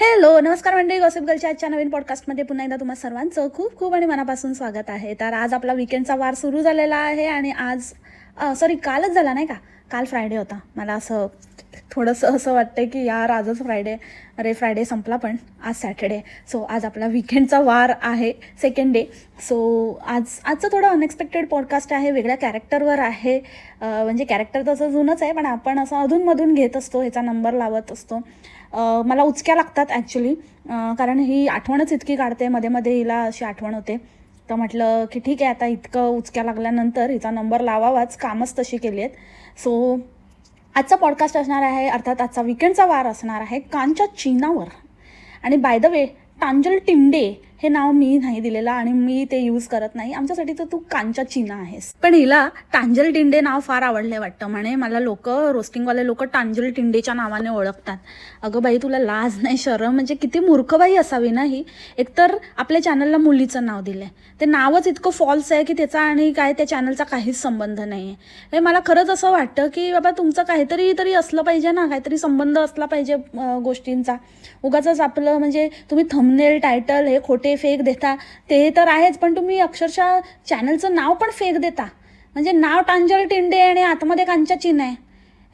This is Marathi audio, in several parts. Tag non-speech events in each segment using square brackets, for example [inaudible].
हॅलो नमस्कार मंडळी गॉसिप गर्लच्या आजच्या नवीन पॉडकास्टमध्ये पुन्हा एकदा तुम्हा सर्वांचं खूप खूप आणि मनापासून स्वागत आहे. तर आज आपला विकेंडचा वार सुरू झालेला आहे आणि आज सॉरी कालच झाला नाही का? काल फ्रायडे होता. मला असं थोडंसं असं वाटतं की यार आजच फ्रायडे अरे फ्रायडे संपला पण. आज सॅटर्डे सो आज आपला विकेंडचा वार आहे सेकंड डे सो आज आजचं थोडं अनएक्सपेक्टेड पॉडकास्ट आहे वेगळ्या कॅरेक्टरवर आहे. म्हणजे कॅरेक्टर तसं जुनंच आहे पण आपण असं अधूनमधून घेत असतो ह्याचा नंबर लावत असतो. मला उचक्या लागतात ॲक्च्युली कारण ही आठवणच इतकी काढते. मध्ये मध्ये हिला अशी आठवण होते. तर म्हटलं की ठीक आहे आता इतकं उचक्या लागल्यानंतर हिचा नंबर लावावाच. कामच तशी केली आहेत. सो आजचा पॉडकास्ट असणार आहे अर्थात आजचा विकेंडचा वार असणार आहे कांच्या चीनावर. आणि बाय द वे टांजल टिंडे हे नाव मी नाही दिलेलं आणि मी ते यूज करत नाही. आमच्यासाठी तर तू कांचा चिना आहेस. पण हिला टांजल टिंडे नाव फार आवडले वाटतं. म्हणे मला लोक रोस्टिंगवाले लोक टांजल टिंडेच्या नावाने ओळखतात. अगं बाई तुला लाज नाही शरम. म्हणजे किती मूर्खबाई असावी ना ही? एकतर आपल्या चॅनलला मुलीचं नाव दिलं ते नावच इतकं फॉल्स आहे की त्याचा आणि काय त्या चॅनलचा काहीच संबंध नाही आहे हे मला खरंच असं वाटतं की बाबा तुमचं काहीतरी तरी असलं पाहिजे ना. काहीतरी संबंध असला पाहिजे गोष्टींचा. उगाच आपलं म्हणजे तुम्ही थंबनेल टायटल हे खोटे ते फेक देता. ते तर आहेच पण तुम्ही अक्षरशः चॅनलचं नाव पण फेक देता. म्हणजे नाव टांजल टिंडे आणि आतमध्ये कांच्या चिन्ह आहे.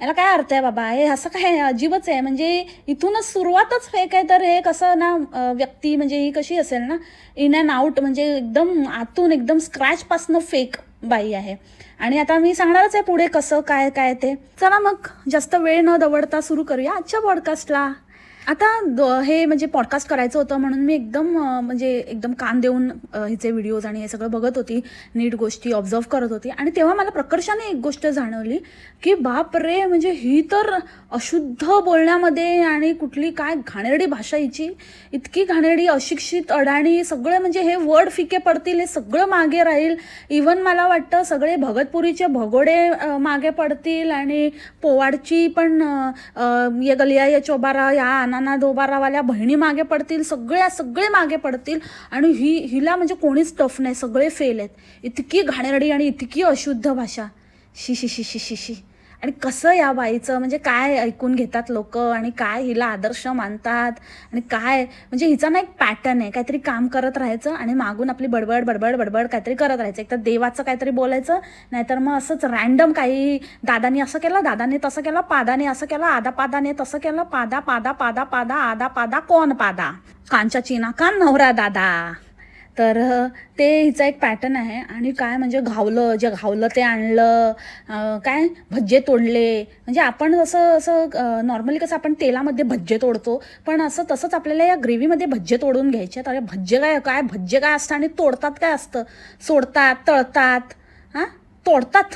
याला काय अर्थ आहे बाबा? हे असं काय अजीबच आहे. म्हणजे इथूनच सुरुवातच फेक आहे तर हे कसं ना व्यक्ती म्हणजे ही कशी असेल ना इन अँड आउट म्हणजे एकदम आतून एकदम स्क्रॅचपासनं फेक बाई आहे. आणि आता मी सांगणारच आहे पुढे कसं काय काय ते. चला मग जास्त वेळ न दवडता सुरू करूया आजच्या पॉडकास्टला आता द- हे म्हणजे पॉडकास्ट करायचं होतं म्हणून मी एकदम म्हणजे एकदम कान देऊन हिचे व्हिडिओज आणि हे सगळं बघत होती नीट गोष्टी ऑब्झर्व करत होती. आणि तेव्हा मला प्रकर्षाने एक गोष्ट जाणवली की बाप रे म्हणजे ही तर अशुद्ध बोलण्यामध्ये आणि कुठली काय घाणेरडी भाषा हिची इतकी घाणेरडी अशिक्षित अडाणी सगळे म्हणजे हे वर्ड फिके पडतील हे सगळं मागे राहील. इवन मला वाटतं सगळे भगतपुरीचे भगोडे मागे पडतील आणि पोवाडची पण ये गलिया ये चोबारा या आना नाना दोबारावाल्या बहिणी मागे पडतील सगळ्या सगळे मागे पडतील आणि ही हिला म्हणजे कोणीच टफ नाही सगळे फेल आहेत. इतकी घाणेरडी आणि इतकी अशुद्ध भाषा. शी शी शी शी शी शी. आणि कसं या बाईचं म्हणजे काय ऐकून घेतात लोक आणि काय हिला आदर्श मानतात आणि काय म्हणजे हिचा ना एक पॅटर्न आहे काहीतरी काम करत राहायचं आणि मागून आपली बडबड बडबड बडबड काहीतरी करत राहायचं. एक तर देवाचं काहीतरी बोलायचं नाहीतर मग असंच रॅन्डम काही दादाने असं केलं दादाने तसं केलं पादाने असं केलं आदा पादाने तसं केलं पादा पादा पादा पादा आदा पादा कोण पादा? कांच्या चिना कान नवरा दादा? तर ते हिचा एक पॅटर्न आहे आणि काय म्हणजे घावलं जे घावलं ते आणलं काय भज्जे तोडले. म्हणजे आपण असं असं नॉर्मली कसं आपण तेलामध्ये भज्जे तोडतो पण असं तसंच आपल्याला या ग्रेव्हीमध्ये भज्जे तोडून घ्यायचे आहेत. अरे भज्जे काय काय भज्जे काय असतं आणि तोडतात काय असतं? सोडतात तळतात हां? तोडतात.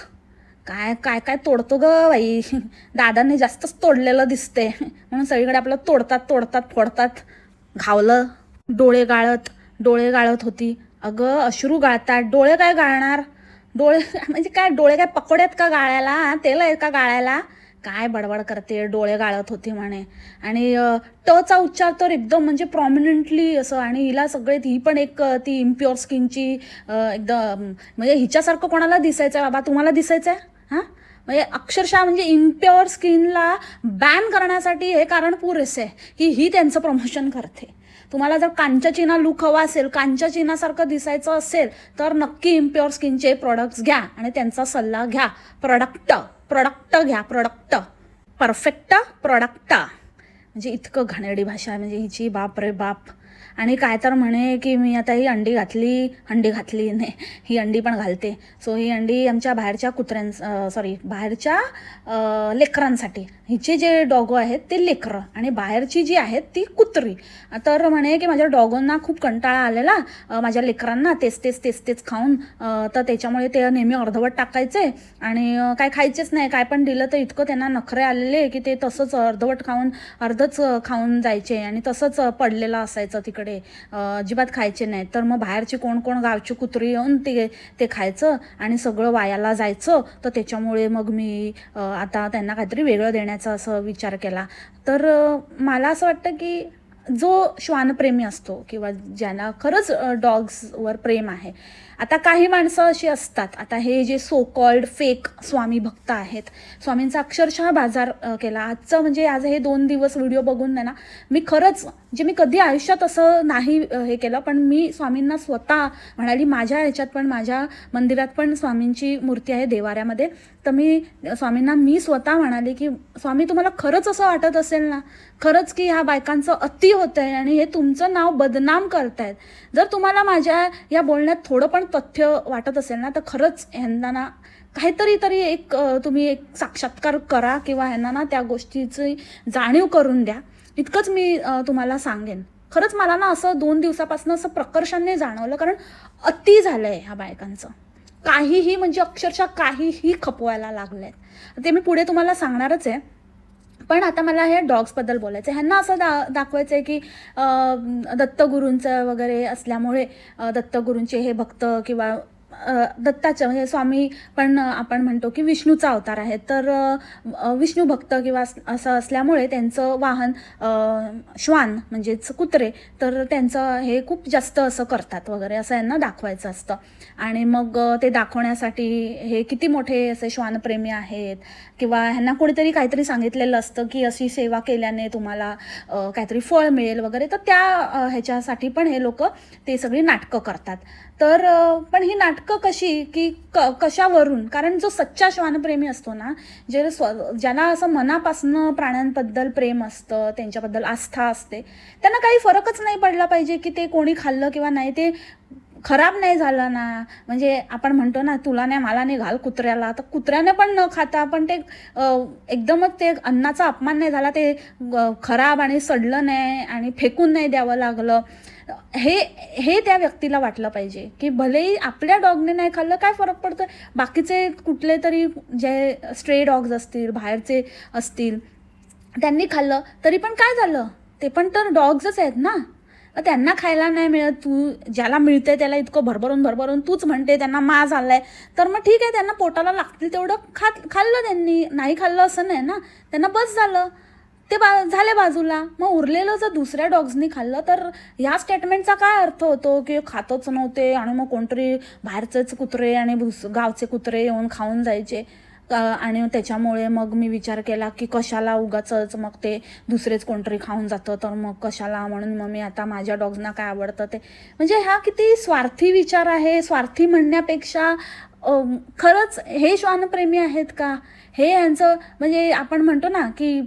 काय काय काय तोडतो ग बाई? [laughs] दादांनी जास्तच तोडलेलं दिसते म्हणून सगळीकडे आपलं तोडतात तोडतात फोडतात घावलं डोळे गाळत. डोळे गाळत होती. अगं अश्रू गाळतात. डोळे काय गाळणार? डोळे [laughs] म्हणजे काय डोळे काय पकोड्यात का गाळायला? तेल आहे का गाळायला? काय बडबड करते डोळे गाळत होती म्हणे. आणि टचा उच्चार तर एकदम म्हणजे प्रॉमिनंटली असं आणि हिला सगळे ही पण एक ती इम्प्युअर स्किनची एकदम म्हणजे हिच्यासारखं कोणाला दिसायचं आहे बाबा तुम्हाला दिसायचं आहे हां? म्हणजे अक्षरशः म्हणजे इम्प्युअर स्किनला बॅन करण्यासाठी हे कारण पुरेसे आहे की ही त्यांचं प्रमोशन करते. तुम्हाला जर कांच्या चिना लुक हवा असेल कांच्या चिनासारखं दिसायचं असेल तर नक्की इम्प्युअर स्किनचे प्रोडक्ट्स घ्या आणि त्यांचा सल्ला घ्या. प्रोडक्ट प्रोडक्ट घ्या प्रोडक्ट परफेक्ट प्रोडक्ट म्हणजे इतकं घाणेरडी भाषा आहे. म्हणजे हिची बाप रे बाप. आणि काय तर म्हणे की मी आता ही अंडी घातली अंडी घातली नाही ही अंडी पण घालते. सो ही अंडी आमच्या बाहेरच्या कुत्र्यां सॉरी बाहेरच्या लेकरांसाठी. हिचे जे डॉगो आहेत ते लेकरं आणि बाहेरची जी आहेत ती कुत्री. तर म्हणे की माझ्या डॉगोंना खूप कंटाळा आलेला. माझ्या लेकरांना तेच तेच तेच तेच खाऊन तर त्याच्यामुळे ते नेहमी अर्धवट टाकायचे आणि काय खायचेच नाही. काय पण दिलं तर इतकं त्यांना नखरे आलेले की ते तसंच अर्धवट खाऊन अर्धच खाऊन जायचे आणि तसंच पडलेलं असायचं तिकडे. अं, अजिबात खायचे नाही तर मग बाहेरची कोण कोण गावची कुत्री येऊन ते ते खायचं आणि सगळं वायाला जायचं. तर त्याच्यामुळे मग मी आता त्यांना काहीतरी वेगळं देण्याचा असं विचार केला. तर मला असं वाटतं की जो श्वानप्रेमी असतो किंवा ज्यांना खरंच डॉग्सवर प्रेम आहे आता काही माणसं अशी असतात. आता हे जे सो कॉल्ड फेक स्वामी भक्त आहेत स्वामींचा अक्षरशः बाजार केला. आजचं म्हणजे आज हे दोन दिवस व्हिडिओ बघून ना मी खरंच जे मी कधी आयुष्यात असं नाही हे केलं पण मी स्वामींना स्वतः म्हणाली माझ्या ह्याच्यात पण माझ्या मंदिरात पण स्वामींची मूर्ती आहे देवाऱ्यामध्ये. तर मी स्वामींना मी स्वतः म्हणाले की स्वामी तुम्हाला खरंच असं वाटत असेल ना? खरंच की ह्या बायकांचं अति होतं आहे आणि हे तुमचं नाव बदनाम करतायत? जर तुम्हाला माझ्या या बोलण्यात थोडं पण तथ्य वाटत असेल ना तर खरंच ह्यांना ना काहीतरी तरी एक तुम्ही एक साक्षात्कार करा किंवा ह्यांना ना त्या गोष्टीची जाणीव करून द्या. इतकंच मी तुम्हाला सांगेन. खरंच मला ना असं दोन दिवसापासून असं प्रकर्षाने जाणवलं कारण अति झालं आहे ह्या बायकांचं. काहीही म्हणजे अक्षरशः काहीही खपवायला लागलेत. ते मी पुढे तुम्हाला सांगणारच आहे. पण आता मला हे डॉग्सबद्दल बोलायचं आहे ह्यांना असं दा दाखवायचं आहे की दत्तगुरूंचं वगैरे असल्यामुळे दत्तगुरूंचे हे भक्त किंवा दत्ताच्या म्हणजे स्वामी पण आपण म्हणतो की विष्णूचा अवतार आहे. तर विष्णू भक्त किंवा असं असल्यामुळे त्यांचं वाहन श्वान म्हणजेच कुत्रे तर त्यांचं हे खूप जास्त असं करतात वगैरे असं यांना दाखवायचं असतं. आणि मग ते दाखवण्यासाठी हे किती मोठे असे श्वानप्रेमी आहेत किंवा ह्यांना कोणीतरी काहीतरी सांगितलेलं असतं की अशी सेवा केल्याने तुम्हाला काहीतरी फळ मिळेल वगैरे तर त्या ह्याच्यासाठी पण हे लोक ते सगळी नाटकं करतात. तर पण ही नाटकं कशी की क कशावरून? कारण जो सच्चा श्वानप्रेमी असतो ना जे स्व ज्याला असं मनापासनं प्राण्यांबद्दल प्रेम असतं त्यांच्याबद्दल आस्था असते त्यांना काही फरकच नाही पडला पाहिजे की ते कोणी खाल्लं किंवा नाही. ते खराब नाही झालं ना. म्हणजे आपण म्हणतो ना तुला नाही मला नाही घाल कुत्र्याला. तर कुत्र्याने पण न खाता पण ते एकदमच ते अन्नाचा अपमान नाही झाला. ते खराब आणि सडलं नाही आणि फेकून नाही द्यावं लागलं. हे हे त्या व्यक्तीला वाटलं पाहिजे की भलेही आपल्या डॉगने नाही खाल्लं काय फरक पडतो बाकीचे कुठले तरी जे स्ट्रे डॉग्स असतील बाहेरचे असतील त्यांनी खाल्लं तरी पण काय झालं? ते पण तर डॉग्सच आहेत ना. त्यांना खायला नाही मिळत तू ज्याला मिळते त्याला इतकं भरभरून भरभरून तूच म्हणते त्यांना मा झालाय. तर मग ठीक आहे त्यांना पोटाला लागतील तेवढं खात खाल्लं त्यांनी. नाही खाल्लं असं नाही ना. त्यांना बस झालं. ते बा झाले बाजूला. मग उरलेलं जर दुसऱ्या डॉग्सनी खाल्लं तर ह्या स्टेटमेंटचा काय अर्थ होतो? की खातच नव्हते आणि मग कोणतरी बाहेरचेच कुत्रे आणि दुस- गावचे कुत्रे येऊन खाऊन जायचे. आणि त्याच्यामुळे मग मी विचार केला की कशाला उगाचंच मग ते दुसरेच कोणतरी खाऊन जातं? तर मग कशाला? म्हणून मग मी आता माझ्या डॉग्सना काय आवडतं ते. म्हणजे हा किती स्वार्थी विचार आहे. स्वार्थी म्हणण्यापेक्षा खरंच हे श्वानप्रेमी आहेत का? हे यांचं म्हणजे आपण म्हणतो ना की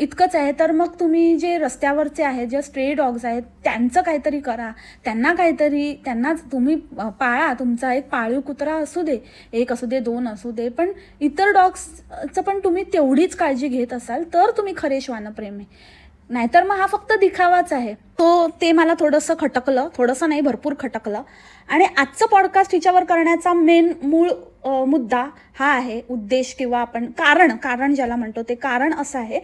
इतकंच आहे. तर मग तुम्ही जे रस्त्यावरचे आहेत जे स्ट्रे डॉग्स आहेत त्यांचं काहीतरी करा. त्यांना काहीतरी त्यांना तुम्ही पाळा. तुमचा एक पाळीव कुत्रा असू दे एक असू दे दोन असू दे पण इतर डॉग्सचं पण तुम्ही तेवढीच काळजी घेत असाल तर तुम्ही खरे श्वानप्रेमी. नाहीतर मग हा फक्त दिखावाच आहे. तो ते मला थोडंसं खटकलं थोडंसं नाही भरपूर खटकलं. आणि आजचं पॉडकास्ट हिच्यावर करण्याचा मेन मूळ मुद्दा हा आहे उद्देश किंवा आपण कारण कारण ज्याला म्हणतो ते कारण असं आहे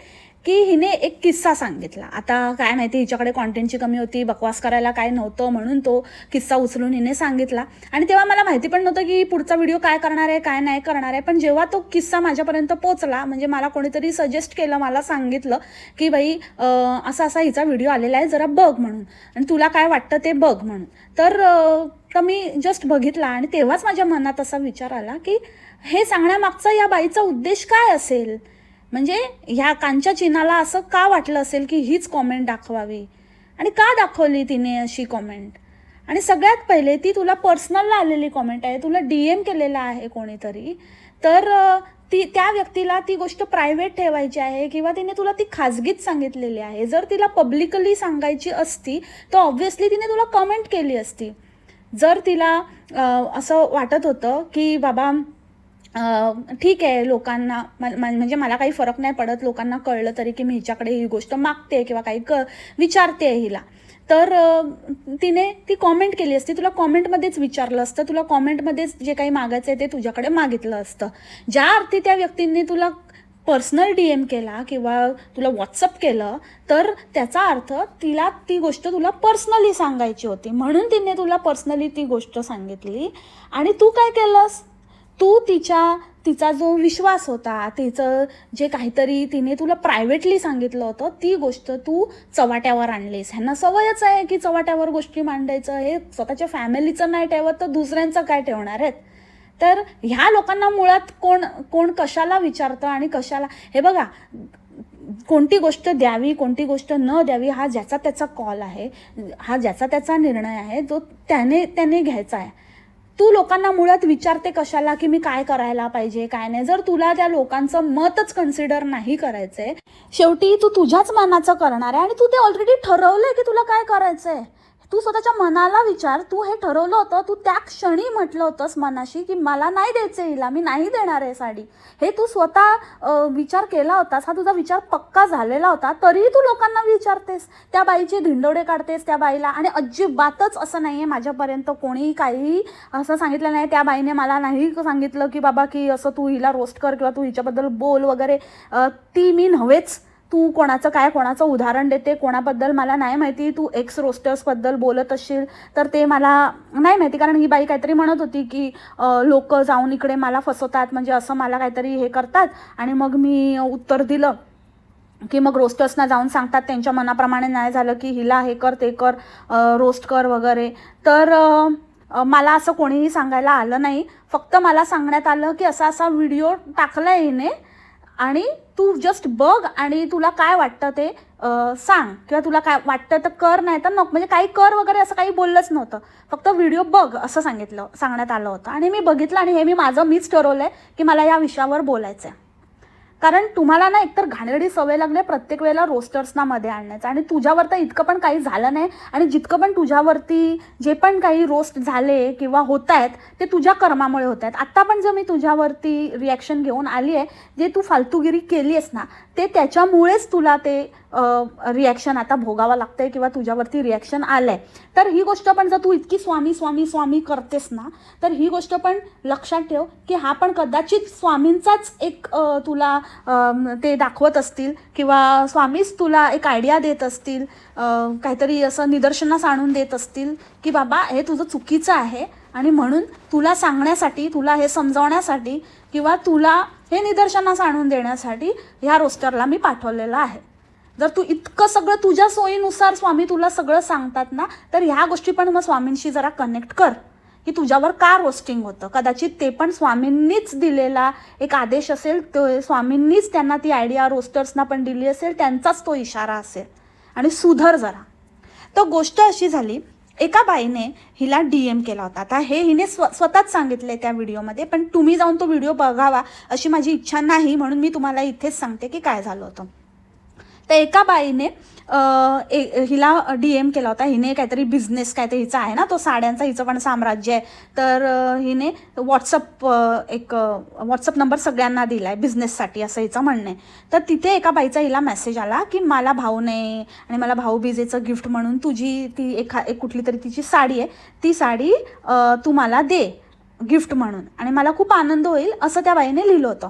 की हिने एक किस्सा सांगितला. आता काय माहिती हिच्याकडे कॉन्टेंटची कमी होती बकवास करायला काय नव्हतं म्हणून तो किस्सा उचलून हिने सांगितला. आणि तेव्हा मला माहिती पण नव्हतं की पुढचा व्हिडिओ काय करणार आहे काय नाही करणार आहे. पण जेव्हा तो किस्सा माझ्यापर्यंत पोचला म्हणजे मला कोणीतरी सजेस्ट केलं मला सांगितलं की बाई असा असा हिचा व्हिडिओ आलेला आहे जरा बघ म्हणून. आणि तुला काय वाटतं ते बघ म्हणून. तर तर मी जस्ट बघितला आणि तेव्हाच माझ्या मनात असा विचार आला की हे सांगण्यामागचा या बाईचा उद्देश काय असेल? म्हणजे ह्या कांच्या चिन्हाला असं का वाटलं असेल की हीच कॉमेंट दाखवावी? आणि का दाखवली तिने अशी कॉमेंट आणि सगळ्यात पहिले ती तुला पर्सनलला आलेली कॉमेंट आहे तुला डी एम केलेला आहे कोणीतरी तर ती त्या व्यक्तीला ती गोष्ट प्रायव्हेट ठेवायची आहे किंवा तिने तुला ती खाजगीत सांगितलेली आहे. जर तिला पब्लिकली सांगायची असती तर ऑब्व्हियसली तिने तुला कमेंट केली असती. जर तिला असं वाटत होतं की बाबा ठीक आहे लोकांना म्हणजे मला काही फरक नाही पडत. लोकांना कळलं तरी की मी हिच्याकडे ही गोष्ट मागते किंवा काही क विचारते हिला. तर तिने ती कॉमेंट केली असती. तुला कॉमेंटमध्येच विचारलं असतं. तुला कॉमेंटमध्येच जे काही मागायचं आहे ते तुझ्याकडे मागितलं असतं. ज्या अर्थी त्या व्यक्तींनी तुला पर्सनल डी एम केला किंवा तुला व्हॉट्सअप केलं तर त्याचा अर्थ तिला ती गोष्ट तुला पर्सनली सांगायची होती. म्हणून तिने तुला पर्सनली ती गोष्ट सांगितली. आणि तू काय केलंस? तू तिच्या तिचा जो विश्वास होता तिचं जे काहीतरी तिने तुला प्रायव्हेटली सांगितलं होतं ती गोष्ट तू चव्हाट्यावर आणलीस. ह्यांना सवयच आहे की चवाट्यावर गोष्टी मांडायचं. हे स्वतःच्या फॅमिलीचं नाही ठेवत तर दुसऱ्यांचं काय ठेवणार आहेत? तर ह्या लोकांना मुळात कोण कोण कशाला विचारतं आणि कशाला? हे बघा कोणती गोष्ट द्यावी कोणती गोष्ट न द्यावी हा ज्याचा त्याचा कॉल आहे हा ज्याचा त्याचा निर्णय आहे जो त्याने त्याने घ्यायचा आहे. तू लोकांना मुळात विचारते कशाला की मी काय करायला पाहिजे काय नाही? जर तुला त्या लोकांचं मतच कन्सिडर नाही करायचंय शेवटी तू तुझ्याच मनाचं करणार आहे आणि तू ते ऑलरेडी ठरवलंय की तुला काय करायचंय. तू स्वतःच्या मनाला विचार तू हे ठरवलं होतं तू त्या क्षणी म्हटलं होतंस मनाशी की मला नाही द्यायचं हिला मी नाही देणार आहे साडी. हे तू स्वतः विचार केला होतास हा तुझा विचार पक्का झालेला होता तरीही तू लोकांना विचारतेस. त्या बाईचे धिंडोडे काढतेस त्या बाईला आणि अजिबातच असं नाही आहे माझ्यापर्यंत कोणीही काहीही असं सांगितलं नाही. त्या बाईने मला नाही सांगितलं की बाबा की असं तू हिला रोस्ट कर किंवा तू हिच्याबद्दल बोल वगैरे. ती मी नव्हेच. तू कोणाचं काय कोणाचं उदाहरण देते कोणाबद्दल मला नाही माहिती तू एक्स रोस्टर्सबद्दल बोलत असशील तर ते मला नाही माहिती. कारण ही बाई काहीतरी म्हणत होती की लोक जाऊन इकडे मला फसवतात म्हणजे असं मला काहीतरी हे करतात. आणि मग मी उत्तर दिलं की मग रोस्टर्सना जाऊन सांगतात त्यांच्या मनाप्रमाणे नाही झालं की हिला हे कर ते कर रोस्ट कर वगैरे. तर मला असं कोणीही सांगायला आलं नाही. फक्त मला सांगण्यात आलं की असा असा व्हिडिओ टाकला हिने. आणि तू जस्ट बघ आणि तुला काय वाटतं ते सांग. किंवा तुला काय वाटतं तर कर नाही तर नको. म्हणजे काही कर वगैरे असं काही बोललंच नव्हतं. फक्त व्हिडिओ बघ असं सांगितलं सांगण्यात आलं होतं. आणि मी बघितलं आणि हे मी माझं मीच ठरवलं आहे की मला या विषयावर बोलायचं आहे कारण तुम्हाला ना एकतर घाणेरडी सवय लागली प्रत्येक वेळेला रोस्टर्सना मध्ये आणण्याचं. आणि तुझ्यावर तर इतकं पण काही झालं नाही. आणि जितकं पण तुझ्यावरती जे पण काही रोस्ट झाले किंवा होत आहेत ते तुझ्या कर्मामुळे होत आहेत. आत्ता पण जर मी तुझ्यावरती रिॲक्शन घेऊन आली आहे जे तू फालतूगिरी केली आहेस ना ते त्याच्यामुळेच तुला ते रिॲक्शन आता भोगावं लागतंय किंवा तुझ्यावरती रिॲक्शन आलं आहे तर ही गोष्ट पण जर तू इतकी स्वामी स्वामी स्वामी करतेस ना तर ही गोष्ट पण लक्षात ठेव की हा पण कदाचित स्वामींचाच एक तुला ते दाखवत असतील किंवा स्वामीच तुला एक आयडिया देत असतील काहीतरी असं निदर्शनास आणून देत असतील की बाबा हे तुझं चुकीचं आहे आणि म्हणून तुला सांगण्यासाठी तुला हे समजावण्यासाठी किंवा तुला हे निदर्शनास आणून देण्यासाठी ह्या रोस्टरला मी पाठवलेलं आहे. जर तू इतकं सगळं तुझ्या सोयीनुसार स्वामी तुला सगळं सांगतात ना तर ह्या गोष्टी पण मग स्वामींशी जरा कनेक्ट कर. की तुझ्यावर का रोस्टिंग होतं? कदाचित ते पण स्वामींनीच दिलेला एक आदेश असेल तो स्वामींनीच त्यांना ती आयडिया रोस्टर्सना पण दिली असेल त्यांचाच तो इशारा असेल. आणि सुधर जरा. तर गोष्ट अशी झाली एका बाईने हिला डी एम केला होता. आता हे हिने स्व स्वतःच सांगितले त्या व्हिडिओमध्ये पण तुम्ही जाऊन तो व्हिडिओ बघावा अशी माझी इच्छा नाही म्हणून मी तुम्हाला इथेच सांगते की काय झालं होतं. तर एका बाईने ए- हिला डी एम केला होता. हिने काहीतरी बिझनेस काहीतरी हिचा आहे ना तो साड्यांचा हिचं पण साम्राज्य आहे. तर हिने व्हॉट्सअप एक व्हॉट्सअप नंबर सगळ्यांना दिला आहे बिझनेससाठी असं हिचं म्हणणं आहे. तर तिथे एका बाईचा हिला मेसेज आला की मला भाऊ नाही आणि मला भाऊ बिजेचं गिफ्ट म्हणून तुझी ती एखा एक कुठली तरी तिची साडी आहे. ती साडी तू मला दे गिफ्ट म्हणून. आणि मला खूप आनंद होईल असं त्या बाईने लिहिलं होतं.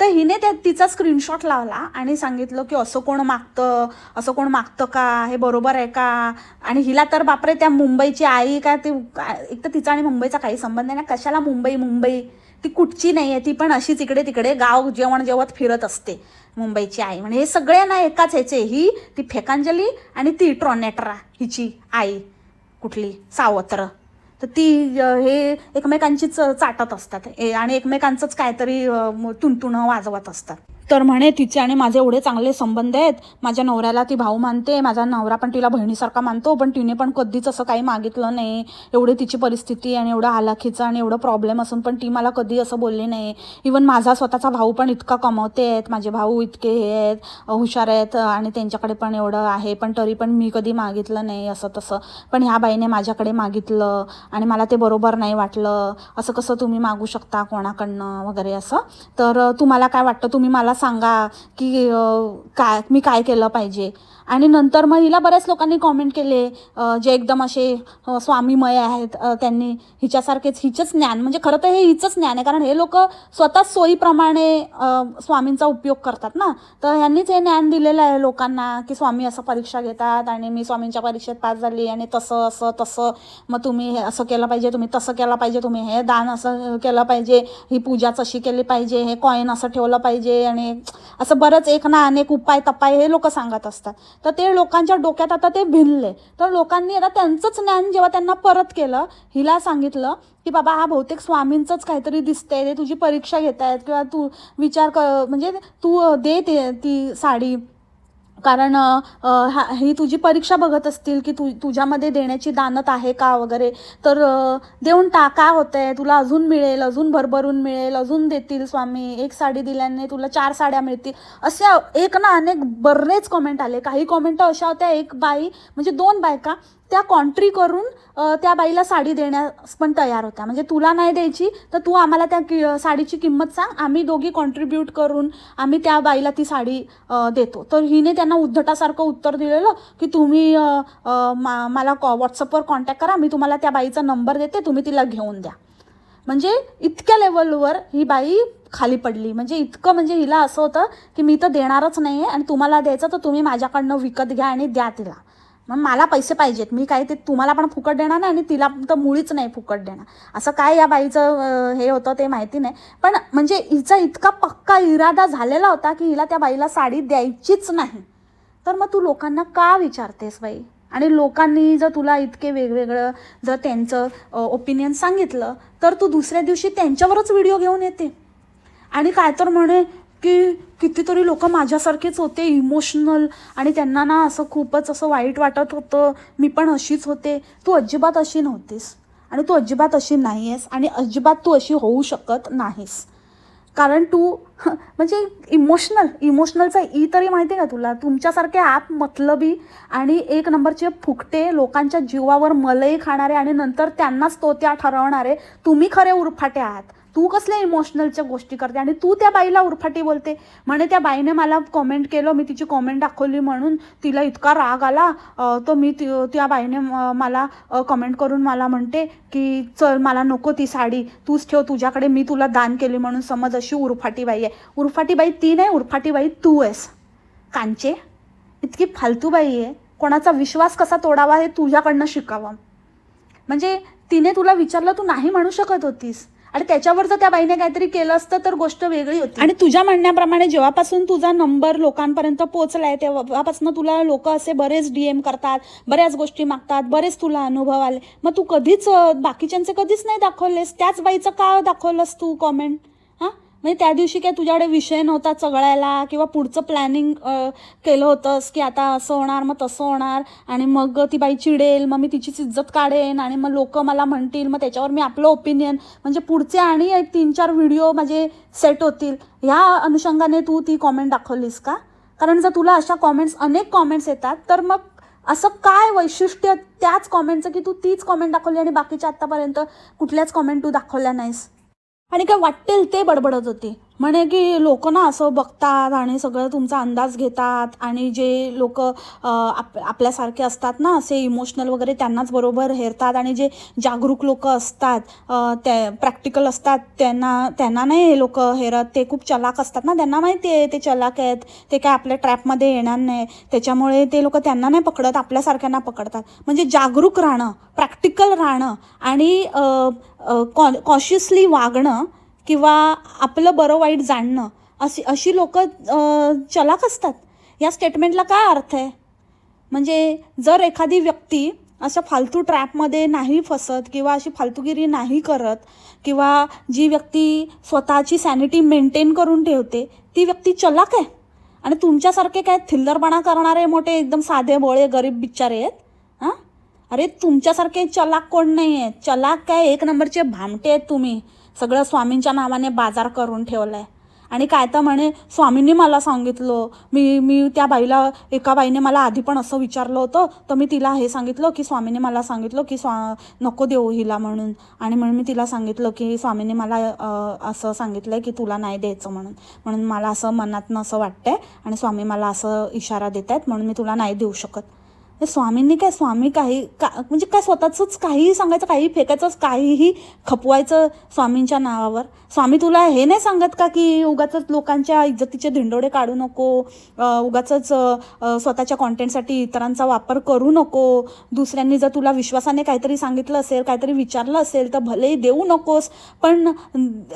तर हिने त्या तिचा स्क्रीनशॉट लावला आणि सांगितलं की असं कोण मागतं असं कोण मागतं का? हे बरोबर आहे का? आणि हिला तर बापरे त्या मुंबईची आई का ती एक तर तिचा आणि मुंबईचा काही संबंध नाही. ना कशाला मुंबई मुंबई? ती कुठची नाही आहे ती पण अशीच इकडे तिकडे गाव जेवण जेवत फिरत असते मुंबईची आई. म्हणजे हे सगळे ना एकाच ह्याचे ही ती फेकांजली आणि ती ट्रॉनेट्रा हिची आई. कुठली? सावत्र. तर ती हे एकमेकांचीच चाटत असतात. ए- आणि एकमेकांचंच काहीतरी तुणतुणं वाजवत असतात. तर म्हणे तिचे आणि माझे एवढे चांगले संबंध आहेत. माझ्या नवऱ्याला ती भाऊ मानते माझा नवरा पण तिला बहिणीसारखा मानतो पण तिने पण कधीच असं काही मागितलं नाही. एवढी तिची परिस्थिती आणि एवढं हालाखीचं आणि एवढं प्रॉब्लेम असून पण ती मला कधी असं बोलली नाही. इवन माझा स्वतःचा भाऊ पण इतका कमवते आहेत. माझे भाऊ इतके हे आहेत हुशार आहेत आणि त्यांच्याकडे पण एवढं आहे पण तरी पण मी कधी मागितलं नाही असं तसं. पण ह्या बाईने माझ्याकडे मागितलं आणि मला ते बरोबर नाही वाटलं. असं कसं तुम्ही मागू शकता कोणाकडनं वगैरे असं. तर तुम्हाला काय वाटतं? तुम्ही मला सांगा की काय मी काय केलं पाहिजे? आणि नंतर मग हिला बऱ्याच लोकांनी कॉमेंट केले जे एकदम असे स्वामीमय आहेत त्यांनी हिच्यासारखेच हिचंच ज्ञान म्हणजे खरं तर हे हिचंच ज्ञान आहे कारण हे लोक स्वतः सोयीप्रमाणे स्वामींचा उपयोग करतात ना? तर ह्यांनीच हे ज्ञान दिलेलं आहे लोकांना की स्वामी असं परीक्षा घेतात आणि मी स्वामींच्या परीक्षेत पास झाली आणि तसं असं तसं मग तुम्ही हे असं केलं पाहिजे तुम्ही तसं केलं पाहिजे तुम्ही हे दान असं केलं पाहिजे ही पूजा तशी केली पाहिजे हे कॉईन असं ठेवलं पाहिजे आणि असं बरंच एक ना अनेक उपाय तपाय हे लोक सांगत असतात. तर ते लोकांच्या डोक्यात आता ते भिनले तर लोकांनी आता त्यांचंच ज्ञान जेव्हा त्यांना परत केलं हिला सांगितलं की बाबा हा बहुतेक स्वामींचंच काहीतरी दिसतंय. ते तुझी परीक्षा घेत आहेत किंवा तू विचार क म्हणजे तू दे ते ती साडी. कारण हा ही तुझी परीक्षा बघत असतील की तु तुझ्यामध्ये देण्याची दानत आहे का वगैरे तर देऊन टा काय होतंय? तुला अजून मिळेल अजून भरभरून मिळेल अजून देतील स्वामी. एक साडी दिल्याने तुला चार साड्या मिळतील. असे एक ना अनेक बरेच कॉमेंट आले. काही कॉमेंट अशा होत्या एक बाई म्हणजे दोन बायका त्या कॉन्ट्री करून त्या बाईला साडी देण्यास पण तयार होत्या. म्हणजे तुला नाही द्यायची तर तू आम्हाला त्या कि साडीची किंमत सांग. आम्ही दोघी कॉन्ट्रीब्यूट करून आम्ही त्या बाईला ती साडी देतो. तर हिने त्यांना उद्धटासारखं उत्तर दिलेलं की तुम्ही मा मला कॉ व्हॉट्सअपवर कॉन्टॅक्ट करा. मी तुम्हाला त्या बाईचा नंबर देते. तुम्ही तिला घेऊन द्या. म्हणजे इतक्या लेवलवर ही बाई खाली पडली. म्हणजे इतकं म्हणजे हिला असं होतं की मी तर देणारच नाही आहे आणि तुम्हाला द्यायचं तर तुम्ही माझ्याकडनं विकत घ्या आणि द्या तिला. मग मला पैसे पाहिजेत. मी काय ते तुम्हाला पण फुकट देणार नाही आणि तिला तर मुळीच नाही फुकट देणार. असं काय या बाईचं हे होतं ते माहिती नाही. पण म्हणजे हिचा इतका पक्का इरादा झालेला होता की हिला त्या बाईला साडी द्यायचीच नाही. तर मग तू लोकांना का विचारतेस बाई? आणि लोकांनी जर तुला इतके वेगवेगळं जर त्यांचं ओपिनियन सांगितलं तर तू दुसऱ्या दिवशी त्यांच्यावरच व्हिडिओ घेऊन येते. आणि काय तर म्हणे की कितीतरी लोक माझ्यासारखेच होते इमोशनल आणि त्यांना ना असं खूपच असं वाईट वाटत होतं. मी पण अशीच होते. तू अजिबात अशी नव्हतीस. आणि तू अजिबात अशी नाही आहेस आणि अजिबात तू अशी होऊ शकत नाहीस. कारण तू [laughs] म्हणजे इमोशनल इमोशनलचा ई तरी माहिती आहे का तुला? तुमच्यासारखे ॲप मतलबी आणि एक नंबरचे फुकटे लोकांच्या जीवावर मलई खाणारे आणि नंतर त्यांनाच तो त्या ठरवणारे तुम्ही खरे उरफाटे आहात. तू कसल्या इमोशनलच्या गोष्टी करते? आणि तू त्या बाईला उरफाटी बोलते. म्हणे त्या बाईने मला कॉमेंट केलं मी तिची कॉमेंट दाखवली म्हणून तिला इतका राग आला. तो मी ती त्या बाईने मला कॉमेंट करून मला म्हणते की चल मला नको ती साडी. तूच ठेव तुझ्याकडे मी तुला दान केली म्हणून समज अशी उरफाटी बाई आहे. उरफाटी बाई ती नाही उरफाटी बाई तू आहेस. कांचे इतकी फालतू बाई आहे. कोणाचा विश्वास कसा तोडावा हे तुझ्याकडनं शिकावं. म्हणजे तिने तुला विचारलं तू नाही म्हणू शकत होतीस. आणि त्याच्यावर जर त्या बाईने काहीतरी केलं असतं तर गोष्ट वेगळी होती. आणि तुझ्या म्हणण्याप्रमाणे जेव्हापासून तुझा नंबर लोकांपर्यंत पोहोचलाय तेव्हापासून तुला लोक असे बरेच डीएम करतात बऱ्याच गोष्टी मागतात बरेच तुला अनुभव आले. मग तू कधीच बाकीच्यांचे कधीच नाही दाखवलेस? त्याच बाईचं का दाखवलंस तू कॉमेंट म्हणजे त्या दिवशी काय तुझ्याकडे विषय नव्हता चघळायला किंवा पुढचं प्लॅनिंग केलं होतंस की आता असं होणार मग तसं होणार आणि मग ती बाई चिडेल मग मी तिचीच इज्जत काढेन आणि मग लोक मला म्हणतील मग त्याच्यावर मी आपलं ओपिनियन म्हणजे पुढचे आणि एक तीन चार व्हिडिओ माझे सेट होतील. ह्या अनुषंगाने तू ती कॉमेंट दाखवलीस का? कारण जर तुला अशा कॉमेंट्स अनेक कॉमेंट्स येतात तर मग असं काय वैशिष्ट्य त्याच कॉमेंटचं की तू तीच कॉमेंट दाखवली आणि बाकीच्या आत्तापर्यंत कुठल्याच कॉमेंट तू दाखवल्या नाहीस? आणि काय वाटेल ते बडबडत होती. म्हणे की लोक ना असं बघतात आणि सगळं तुमचा अंदाज घेतात आणि जे लोक आप आपल्यासारखे असतात ना असे इमोशनल वगैरे त्यांनाच बरोबर हेरतात आणि जे जागरूक लोक असतात त्या प्रॅक्टिकल असतात त्यांना त्यांना नाही हे लोक हेरत. ते खूप चलाक असतात ना त्यांना माहिती आहे ते चलाक आहेत ते काय आपल्या ट्रॅपमध्ये येणार नाही. त्याच्यामुळे ते लोक त्यांना नाही पकडत आपल्यासारख्यांना पकडतात. म्हणजे जागरूक राहणं प्रॅक्टिकल राहणं आणि कॉ कॉशियसली वागणं किंवा आपलं बरं वाईट जाणणं अशी अशी लोक चलाक असतात. या स्टेटमेंटला काय अर्थ आहे? म्हणजे जर एखादी व्यक्ती अशा फालतू ट्रॅपमध्ये नाही फसत किंवा अशी फालतूगिरी नाही करत किंवा जी व्यक्ती स्वतःची सॅनिटी मेंटेन करून ठेवते ती व्यक्ती चलाक आहे? आणि तुमच्यासारखे काय थिल्लरपणा करणारे मोठे एकदम साधे बोळे गरीब बिचारे आहेत? हां? अरे तुमच्यासारखे चलाक कोण नाही आहेत चलाक काय एक नंबरचे भामटे आहेत तुम्ही. सगळं स्वामींच्या नावाने बाजार करून ठेवलं आहे आणि काय तर म्हणे स्वामींनी मला सांगितलं मी मी त्या बाईला एका बाईने मला आधी पण असं विचारलं होतं तर मी तिला हे सांगितलं की स्वामीने मला सांगितलं की स्वा नको देऊ हिला म्हणून. आणि म्हणून मी तिला सांगितलं की स्वामीने मला असं सांगितलं की तुला नाही द्यायचं म्हणून. म्हणून मला असं मनातनं असं वाटतंय आणि स्वामी मला असं इशारा देत आहेत म्हणून मी तुला नाही देऊ शकत. हे स्वामींनी काय स्वामी काही का म्हणजे काय स्वतःचंच काहीही सांगायचं काही फेकायचंच काहीही खपवायचं स्वामींच्या नावावर. स्वामी तुला हे नाही सांगत का की उगाच लोकांच्या इज्जतीचे धिंडोडे काढू नको उगाच स्वतःच्या कॉन्टेंटसाठी इतरांचा वापर करू नको. दुसऱ्यांनी जर तुला विश्वासाने काहीतरी सांगितलं असेल काहीतरी विचारलं असेल तर भलेही देऊ नकोस. पण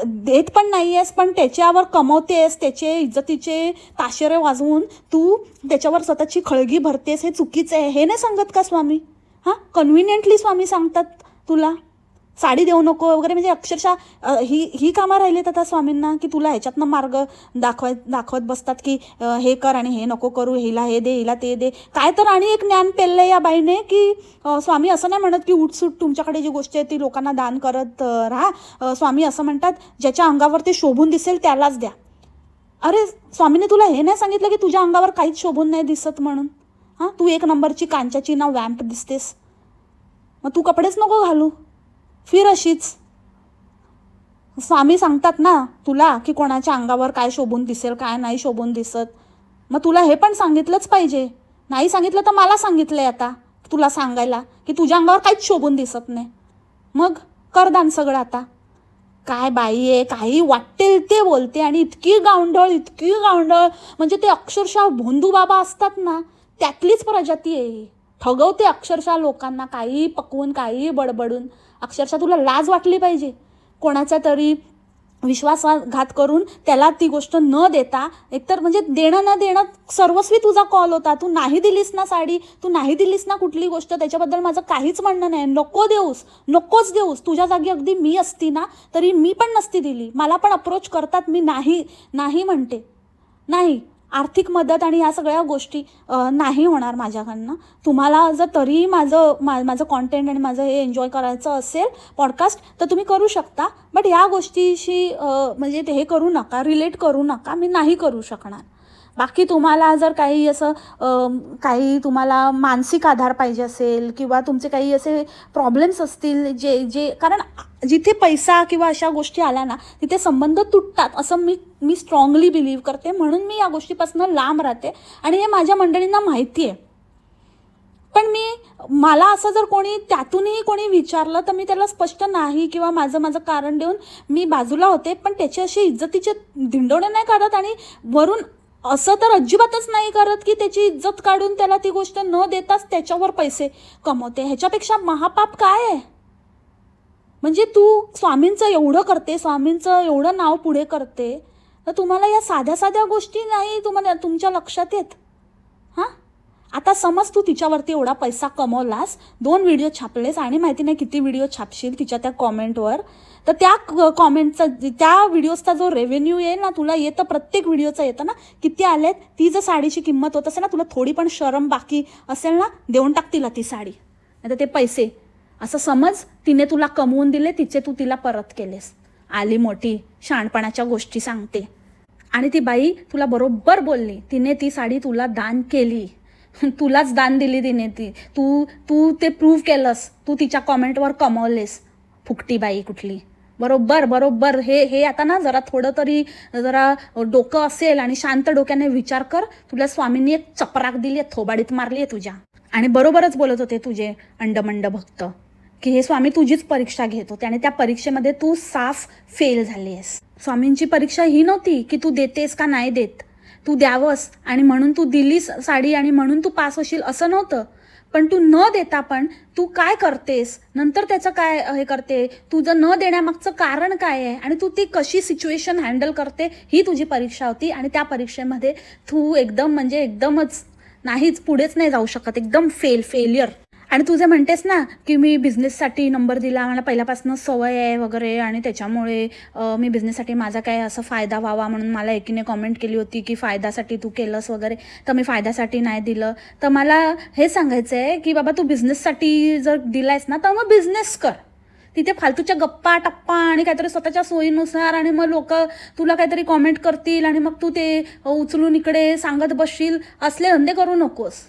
देत पण नाही आहेस पण त्याच्यावर कमवतेस त्याचे इज्जतीचे ताशेरे वाजवून तू त्याच्यावर स्वतःची खळगी भरतेस हे चुकीचं आहे. हे नाही सांगत का स्वामी? हां? कन्व्हिनियंटली स्वामी सांगतात तुला? साडी देऊ नको वगैरे म्हणजे अक्षरशः ही ही कामं राहिलीत आता स्वामींना की तुला ह्याच्यातनं मार्ग दाखवत दाखवत बसतात की हे कर आणि हे नको करू हिला हे दे हिला ते दे. काय तर आणि एक ज्ञान पेललं या बाईने की स्वामी असं नाही म्हणत की उठसूट तुमच्याकडे जी गोष्ट आहे ती लोकांना दान करत राहा. स्वामी असं म्हणतात ज्याच्या अंगावर ते शोभून दिसेल त्यालाच द्या. अरे स्वामीने तुला हे नाही सांगितलं की तुझ्या अंगावर काहीच शोभून नाही दिसत म्हणून? हां तू एक नंबरची कांच्याची ना वॅम्प दिसतेस. मग तू कपडेच नको घालू. फिर अशीच. स्वामी सांगतात ना तुला की कोणाच्या अंगावर काय शोभून दिसेल काय नाही शोभून दिसत. मग तुला हे पण सांगितलंच पाहिजे. नाही सांगितलं तर मला सांगितलं आहे आता तुला सांगायला की तुझ्या अंगावर काहीच शोभून दिसत नाही. मग कर दान सगळं आता. काय बाई आहे काही वाटेल ते बोलते आणि इतकी गावंढळ इतकी गावंढळ म्हणजे ते अक्षरशः भोंदू बाबा असतात ना त्यातलीच प्रजाती आहे ही. ठगवते अक्षरशः लोकांना काही पकवून काही बडबडून. अक्षरशः तुला लाज वाटली पाहिजे. कोणाचा तरी विश्वासघात करून त्याला ती गोष्ट न देता एकतर म्हणजे देणं न देणं सर्वस्वी तुझा कॉल होता. तू नाही दिलीस ना साडी तू नाही दिलीस ना कुठली गोष्ट त्याच्याबद्दल माझं काहीच म्हणणं नाही. नको देऊस नकोच देऊस. तुझ्या जागी अगदी मी असती ना तरी मी पण नसती दिली. मला पण अप्रोच करतात मी नाही नाही म्हणते. नाही. आर्थिक मदत आणि या सगळ्या गोष्टी नाही होणार माझ्याकडनं. तुम्हाला जर तरी माझं मा माझं कॉन्टेंट आणि माझं हे एन्जॉय करायचं असेल पॉडकास्ट तर तुम्ही करू शकता. बट या गोष्टीशी म्हणजे ते हे करू नका रिलेट करू नका. मी नाही करू शकणार. बाकी तुम्हाला जर काही असं काही तुम्हाला मानसिक आधार पाहिजे असेल किंवा तुमचे काही असे प्रॉब्लेम्स असतील जे जे कारण जिथे पैसा किंवा अशा गोष्टी आल्या ना तिथे संबंध तुटतात असं मी मी स्ट्रॉंगली बिलीव्ह करते. म्हणून मी या गोष्टीपासून लांब राहते आणि हे माझ्या मंडळींना माहिती आहे पण मी मला असं जर कोणी त्यातूनही कोणी विचारलं तर मी त्याला स्पष्ट नाही किंवा माझं माझं कारण देऊन मी बाजूला होते. पण त्याचे असे इज्जतीचे धिंडोडे नाही काढत आणि वरून असं तर अजिबातच नाही करत की त्याची इज्जत काढून त्याला ती गोष्ट न देताच त्याच्यावर पैसे कमवते. ह्याच्यापेक्षा महापाप काय आहे? म्हणजे तू स्वामींचं एवढं करते स्वामींचं एवढं नाव पुढे करते तर तुम्हाला या साध्या साध्या गोष्टी नाही तुम्हाला तुमच्या लक्षात येत? हां? आता समज तू तिच्यावरती एवढा पैसा कमवलास दोन व्हिडिओ छापलेस आणि माहिती नाही किती व्हिडिओ छापशील तिच्या त्या कॉमेंटवर तर त्या कॉमेंटचा त्या व्हिडिओजचा जो रेव्हेन्यू येईल ना तुला येतं प्रत्येक व्हिडिओचा येतं ना किती आलेत ती जर साडीची किंमत होत असेल ना तुला थोडी पण शरम बाकी असेल ना देऊन टाक तिला ती साडी. नाही ते पैसे. असं समज तिने तुला कमवून दिले तिचे तू तिला परत केलेस. आली मोठी शहाणपणाच्या गोष्टी सांगते. आणि ती बाई तुला बरोबर बोलली. तिने ती साडी तुला दान केली. [laughs] तुलाच दान दिली तिने ती. तू तू ते प्रूव्ह केलंस. तू तिच्या कॉमेंटवर कमवलेस. फुकटी बाई कुठली. बरोबर बरोबर. हे हे आता ना जरा थोडं तरी जरा डोकं असेल आणि शांत डोक्याने विचार कर. तुला स्वामींनी एक चपराक दिली आहे थोबाडीत मारली आहे तुझ्या. आणि बरोबरच बोलत होते तुझे अंडमंड भक्त की हे स्वामी तुझीच परीक्षा घेत. होते आणि त्या परीक्षेमध्ये तू साफ फेल झाली आहेस. स्वामींची परीक्षा ही नव्हती की तू देतेस का नाही देत. तू द्यावंस आणि म्हणून तू दिलीस साडी आणि म्हणून तू पास होशील असं नव्हतं. पण तू न देता पण तू काय करतेस? नंतर त्याचं काय हे करते? तुझं न देण्यामागचं कारण काय आहे? आणि तू ती कशी सिच्युएशन हँडल करते? ही तुझी परीक्षा होती आणि त्या परीक्षेमध्ये तू एकदम म्हणजे एकदमच नाहीच पुढेच नाही जाऊ शकत. एकदम फेल फेलियर आणि तू जे म्हणतेस ना की मी बिझनेससाठी नंबर दिला मला पहिल्यापासून सवय आहे वगैरे आणि त्याच्यामुळे मी बिझनेससाठी माझा काय असं फायदा व्हावा म्हणून मला एकीने कॉमेंट केली होती की फायद्यासाठी तू केलंस वगैरे तर मी फायद्यासाठी नाही दिलं. तर मला हे सांगायचं आहे की बाबा तू बिझनेससाठी जर दिलायस ना तर मग बिझनेस कर. तिथे फालतूच्या गप्पा टप्पा आणि काहीतरी स्वतःच्या सोयीनुसार आणि मग लोक तुला काहीतरी कॉमेंट करतील आणि मग तू ते उचलून इकडे सांगत बसशील असले धंदे करू नकोस.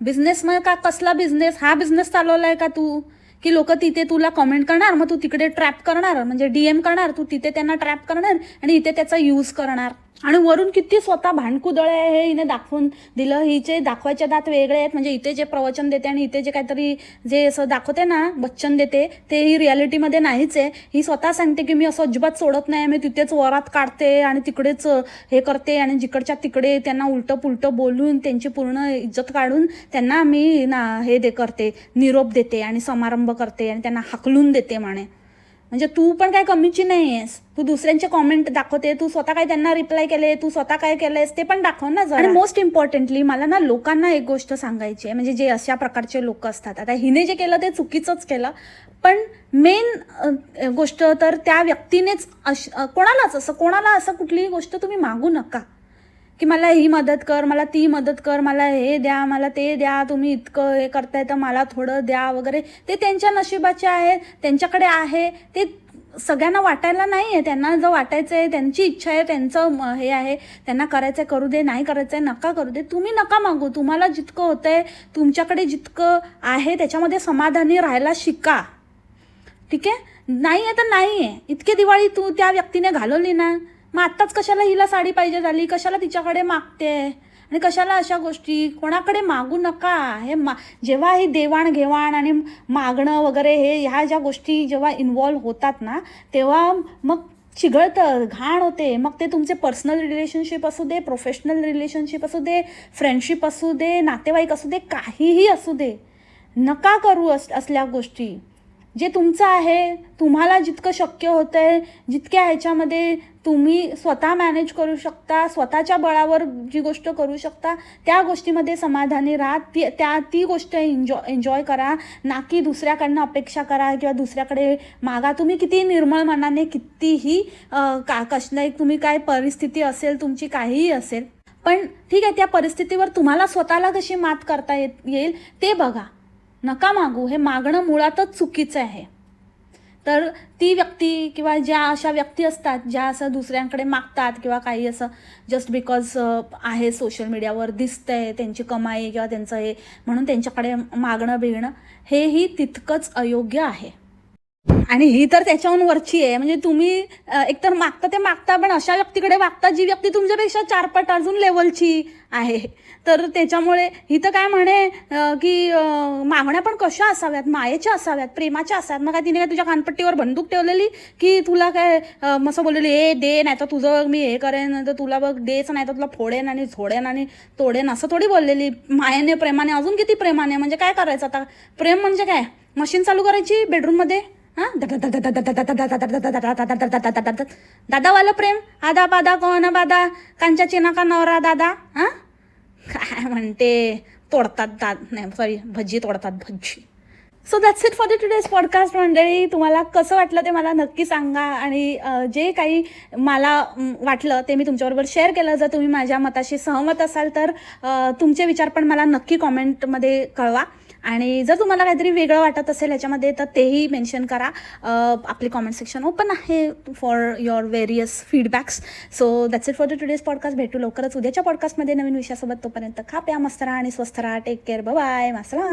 बिझनेस मग का कसला बिझनेस? हा बिझनेस चालवलाय का तू? की लोक तिथे तुला कमेंट करणार मग तू तिकडे ट्रॅप करणार म्हणजे डीएम करणार तू तिथे त्यांना ट्रॅप करणार आणि इथे त्याचा यूज करणार. आणि वरून किती स्वतः भांडकुदळ आहे हे हिने दाखवून दिलं. हिचे दाखवायचे दात वेगळे आहेत म्हणजे इथे जे प्रवचन देते आणि इथे जे काहीतरी जे असं दाखवते ना बच्चन देते ते ही रियालिटीमध्ये नाहीच आहे. ही स्वतः सांगते की मी असं अजिबात सोडत नाही मी तिथेच वरात काढते आणि तिकडेच हे करते आणि जिकडच्या तिकडे त्यांना उलटं पुलटं बोलून त्यांची पूर्ण इज्जत काढून त्यांना मी ना हे दे करते निरोप देते आणि समारंभ करते आणि त्यांना हाकलून देते म्हणे. म्हणजे तू पण काय कमीची नाही आहेस तू दुसऱ्यांचे कॉमेंट दाखवते तू स्वतः काय त्यांना रिप्लाय केले तू स्वतः काय केलंयस ते पण दाखव ना जरा. आणि मोस्ट इम्पॉर्टंटली मला ना लोकांना एक गोष्ट सांगायची आहे. म्हणजे जे अशा प्रकारचे लोक असतात. आता हिने जे केलं ते चुकीचंच केलं. पण मेन गोष्ट तर त्या व्यक्तीनेच अश कोणालाच असं कोणाला असं कुठलीही गोष्ट तुम्ही मागू नका. की मला ही मदत कर मला ती मदत कर मला हे द्या मला ते द्या तुम्ही इतकं हे करताय तर मला थोडं द्या वगैरे. ते त्यांच्या नशिबाचे आहे त्यांच्याकडे आहे. ते सगळ्यांना वाटायला नाही आहे त्यांना जर वाटायचं आहे त्यांची इच्छा आहे त्यांचं म- हे आहे. त्यांना करायचं आहे करू दे नाही करायचं आहे नका करू दे. तुम्ही नका मागू. तुम्हाला जितकं होतं आहे तुमच्याकडे जितकं आहे त्याच्यामध्ये समाधानी राहायला शिका. ठीक आहे? नाही आहे तर नाही आहे इतके दिवाळी तू त्या व्यक्तीने घालवली ना. मग आत्ताच कशाला हिला साडी पाहिजे झाली? कशाला तिच्याकडे मागते? आणि कशाला अशा गोष्टी? कोणाकडे मागू नका? हे मा जेव्हा ही देवाणघेवाण आणि मागणं वगैरे हे ह्या ज्या गोष्टी जेव्हा इन्वॉल्व्ह होतात ना तेव्हा मग चिघळतं घाण होते. मग ते तुमचे पर्सनल रिलेशनशिप असू दे प्रोफेशनल रिलेशनशिप असू दे फ्रेंडशिप असू दे नातेवाईक असू दे काहीही असू दे. नका करू अस असल्या गोष्टी. जे तुमचं आहे तुम्हाला जितकं शक्य होतं आहे जितक्या ह्याच्यामध्ये तुम्ही स्वतः मॅनेज करू शकता स्वतःच्या बळावर जी गोष्ट करू शकता त्या गोष्टीमध्ये समाधानी राहा. ती त्या ती गोष्ट एन्जॉय एन्जॉय करा. ना की दुसऱ्याकडनं अपेक्षा करा किंवा दुसऱ्याकडे मागा. तुम्ही किती निर्मळ मनाने कितीही का का कसलाही तुम्ही काय परिस्थिती असेल तुमची काहीही असेल पण ठीक आहे त्या परिस्थितीवर तुम्हाला स्वतःला कशी मात करता येत येईल ते बघा. नका मागू हे मागणं मुळातच चुकीचं आहे. तर ती व्यक्ती किंवा ज्या अशा व्यक्ती असतात ज्या असं दुसऱ्यांकडे मागतात किंवा काही असं जस्ट बिकॉज आहे सोशल मीडियावर दिसतंय त्यांची कमाई किंवा त्यांचं हे म्हणून त्यांच्याकडे मागणं बिगणं हेही तितकंच अयोग्य आहे. आणि ही तर त्याच्याहून वरची आहे. म्हणजे तुम्ही एकतर मागता ते मागता पण अशा व्यक्तीकडे मागता जी व्यक्ती तुमच्यापेक्षा चारपट अजून लेवलची आहे. तर त्याच्यामुळे ही तर काय म्हणे की मागण्या पण कशा असाव्यात? मायेच्या असाव्यात? प्रेमाच्या असाव्यात? मग काय तिने काय तुझ्या कानपट्टीवर बंदूक ठेवलेली? की तुला काय असं बोललेली ए दे नाही तर तुझं मी हे करेन तर तुला बघ देच नाही तर तुला फोडेन आणि झोडेन आणि तोडेन असं थोडी बोललेली. मायेने प्रेमाने अजून किती प्रेमाने? म्हणजे काय करायचं आता? प्रेम म्हणजे काय? मशीन चालू करायची बेडरूममध्ये हां दादावालं प्रेम? आदा बादा कोण बादा? कांच्या चिना का नवरा दादा. हां? काय म्हणते? तोडतात दाद नाही सॉरी भजी तोडतात भजी. So that's it for the today's podcast मंडळी. तुम्हाला कसं वाटलं ते मला नक्की सांगा. आणि जे काही मला वाटलं ते मी तुमच्याबरोबर शेअर केलं. जर तुम्ही माझ्या मताशी सहमत असाल तर तुमचे विचार पण मला नक्की कॉमेंटमध्ये कळवा. आणि जर तुम्हाला काहीतरी वेगळं वाटत असेल याच्यामध्ये तर तेही मेन्शन करा. आपले कॉमेंट सेक्शन ओपन आहे for your various feedbacks so that's it for the today's podcast भेटू लवकरच उद्याच्या पॉडकास्टमध्ये नवीन विषयासोबत. तोपर्यंत खा प्या मस्त राहा आणि स्वस्थ राहा. Take care bye मासला